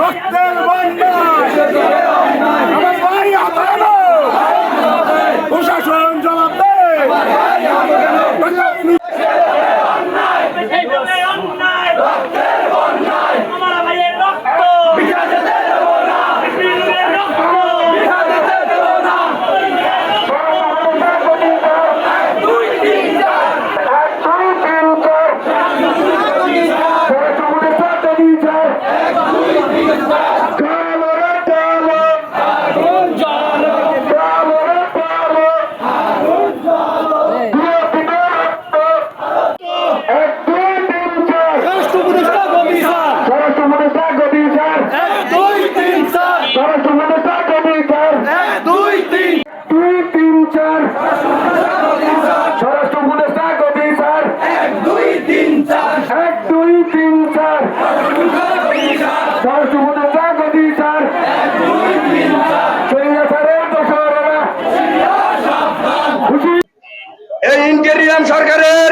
রক্তের বন্যা আমার ভাই হাতানো প্রশাসন জবাব দেয় এই জন্য অন্যায় আমার ভাইয়ের রক্ত বীরের রক্ত দুই তিন চার স্বরাষ্ট্র উপদেষ্টা কবি স্যার এক দুই তিন চার স্বরাষ্ট্র উপদেষ্টা কবি স্যার চৈরা স্যারের দোসরেরা খুশি এই সরকারের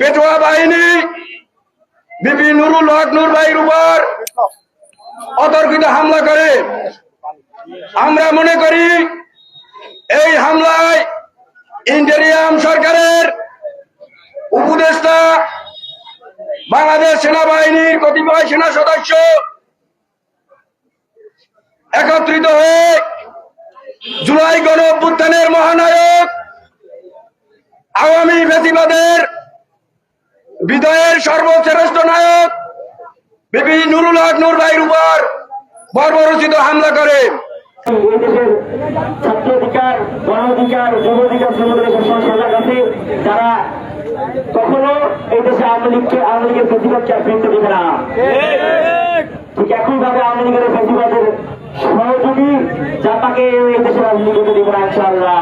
পেটোয়া বাহিনী বিপি নুরুল হক, নূর ভাইয়ের উপর অতর্কিত হামলা করে। আমরা মনে করি এই হামলায় ইন্টেরিয়াম সরকারের উপদেষ্টা, বাংলাদেশ সেনাবাহিনীর কতিপয় সেনা সদস্য একত্রিত হয়ে জুলাই গণ আওয়ামী ফেসিবাদের বিদয়ের সর্বশ্রেষ্ঠ নায়ক বিপি নুরুল হক নূর ভাইয়ের উপর বর্বরচিত হামলা করে। দেশে আওয়ামী লীগের প্রতিবাদের সহযোগী যা তাকে এই দেশের আওয়ামী লীগ না, ইনশাআল্লাহ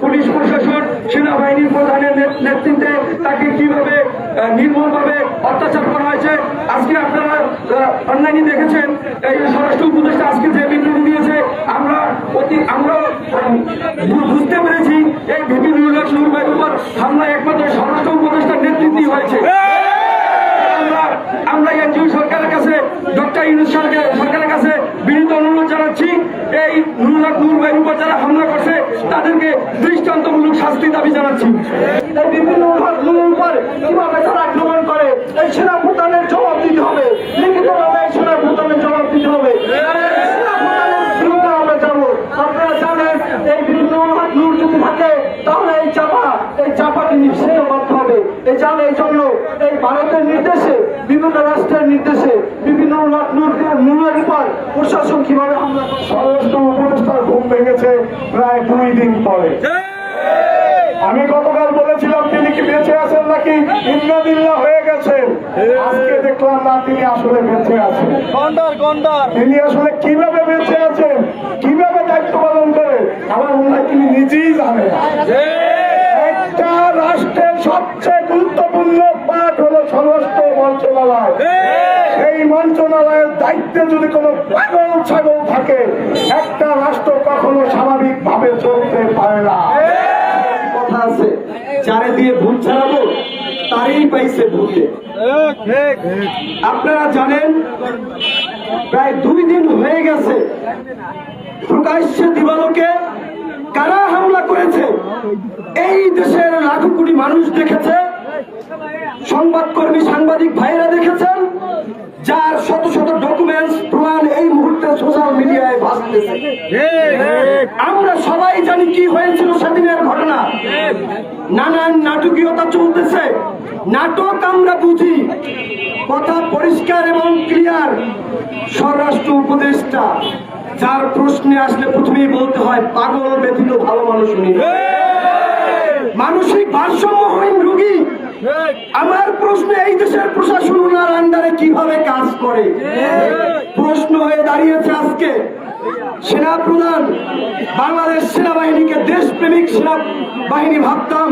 পুলিশ প্রশাসন সেনাবাহিনীর প্রধানের নেত- নেতৃত্বে তাকে কীভাবে নির্মূল ভাবে অত্যাচার করা হয়েছে, আজকে আপনারা অনলাইনে দেখেছেন, এই স্বরাষ্ট্র উপদেষ্টা আজকে যে বিবৃতি দিয়েছে, আমরা অতি, আমরা বুঝতে পেরেছি, এই ভিপি নুরুল ভাইয়ের উপর হামলা একমাত্র স্বরাষ্ট্র উপদেষ্টার নেতৃত্বে হয়েছে। আমরা এনজিও সরকারের কাছে, ডক্টর ইউনুস সরকারের কাছে বিনীত অনুরোধ জানাচ্ছি, এই নুরুল্লাহ নূর ভাইয়ের উপর তাদেরকে দৃষ্টান্তমূলক শাস্তি দাবি জানাচ্ছি। বিভিন্ন তারা আক্রমণ করে, এই সেনা ভুটানের জবাব দিতে হবে। লিখিতভাবে এই সেনা ভুটানের জবাব দিতে হবে। আপনারা জানেন, এই বিভিন্ন থাকে, তাহলে এই চাপা, এই হবে। এই এই জন্য এই ভারতের নির্দেশে, বিভিন্ন রাষ্ট্রের নির্দেশে, বিভিন্ন নূরের উপর প্রশাসন কীভাবে হামলা করে স্বরাষ্ট্র উপদেষ্টার ঘুম ভেঙেছে প্রায় দুই দিন পরে। আমি গতকাল বলেছিলাম তিনি কি বেঁচে আছেন নাকি? ইন্দ্রাদিল্লা হয়ে গেছেন। আজকে দেখলাম না তিনি আসলে বেঁচে আছেন। তিনি আসলে কীভাবে বেঁচে আছেন? কীভাবে দায়িত্ব পালন করে আমার মনে হয় তিনি নিজেই জানেন মন্ত্রণালয়ের দায়িত্বে যদি কোনো পাগল ছাগল থাকে, একটা রাষ্ট্র কখনো স্বাভাবিক ভাবে চলতে পারে না। কথা আছে। যারে দিয়ে ভূত ছাড়াবো, তারই পাইছে ভূতে আপনারা জানেন, প্রায় দুই দিন হয়ে গেছে। প্রকাশ্যে দিবালোকে কারা হামলা করেছে? এই দেশের লাখো কোটি মানুষ দেখেছে। সংবাদকর্মী সাংবাদিক ভাইরা দেখেছেন যার শত শত ডকুমেন্টস প্রমাণ এই মুহূর্তে সোশ্যাল মিডিয়ায় ভাসতেছে। আমরা সবাই জানি কি হয়েছিল সেদিনের ঘটনা। নানান নাটকীয়তা চলতেছে। নাটক আমরা বুঝি। কথা পরিষ্কার এবং ক্লিয়ার স্বরাষ্ট্র উপদেষ্টা যার প্রশ্নে আসলে প্রথমেই বলতে হয় পাগল ব্যতীত ভালো মানুষ উনি। মানসিক ভারসাম্যহীন রোগী আমার প্রশ্ন এই দেশের প্রশাসন আন্ডারে কীভাবে কাজ করে? প্রশ্ন হয়ে দাঁড়িয়েছে আজকে। বাংলাদেশ সেনাবাহিনীকে দেশপ্রেমিক ভাবতাম।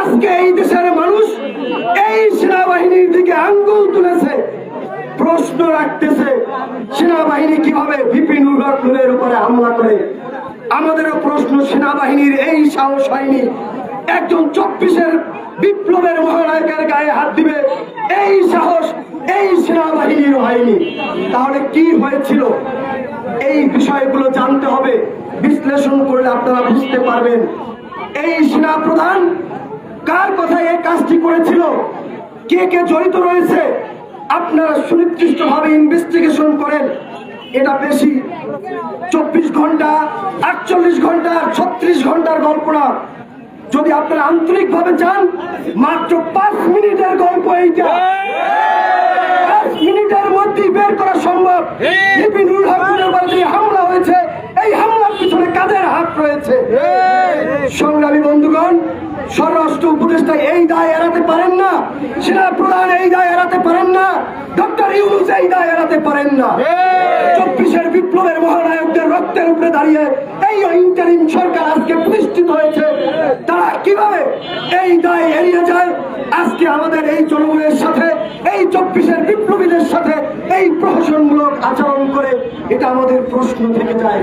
আজকে এই দেশের মানুষ এই সেনাবাহিনীর দিকে আঙ্গুল তুলেছে, প্রশ্ন রাখতেছে, সেনাবাহিনী কীভাবে বিপিন উড়ার উপরে হামলা করে? আমাদেরও প্রশ্ন, সেনাবাহিনীর এই সাহস হয়নি। একজন চব্বিশের বিপ্লবের মহানায়কের গায়ে হাত দিবে। এই সাহস, এই সেনাবাহিনীর হয়নি তাহলে কি হয়েছিল? এই বিষয়গুলো জানতে হবে। বিশ্লেষণ করলে আপনারা বুঝতে পারবেন। এই সেনা প্রধান কার কথায় এই কাজটি করেছিল? কে কে জড়িত রয়েছে? আপনারা সুনির্দিষ্টভাবে ইনভেস্টিগেশন করেন। এটা বেশি। চব্বিশ ঘণ্টা, আটচল্লিশ ঘণ্টা ছত্রিশ ঘণ্টার গল্প না। যদি আপনারা আন্তরিক ভাবে চান, মাত্র পাঁচ মিনিটের গল্প এইটা। পাঁচ মিনিটের মধ্যেই বের করা সম্ভব। হামলা হয়েছে, এই হামলার পিছনে কাদের হাত রয়েছে? সংগ্রামী বন্ধুগণ, স্বরাষ্ট্র উপদেষ্টা এই দায় এড়াতে পারেন না সেনা প্রধান এই দায় এড়াতে পারেন না, ডক্টর ইউনুস এই দায় এড়াতে পারেন না। চব্বিশের বিপ্লবের মহানায়কদের রক্তের উপরে দাঁড়িয়ে এই ইন্টারিম সরকার আজকে প্রতিষ্ঠিত হয়েছে। এই দায় এড়িয়ে যায়। আজকে আমাদের এই জনগণের সাথে, এই চব্বিশের বিপ্লবীদের সাথে এই প্রহসনমূলক আচরণ করে এটা আমাদের প্রশ্ন থেকে যায়।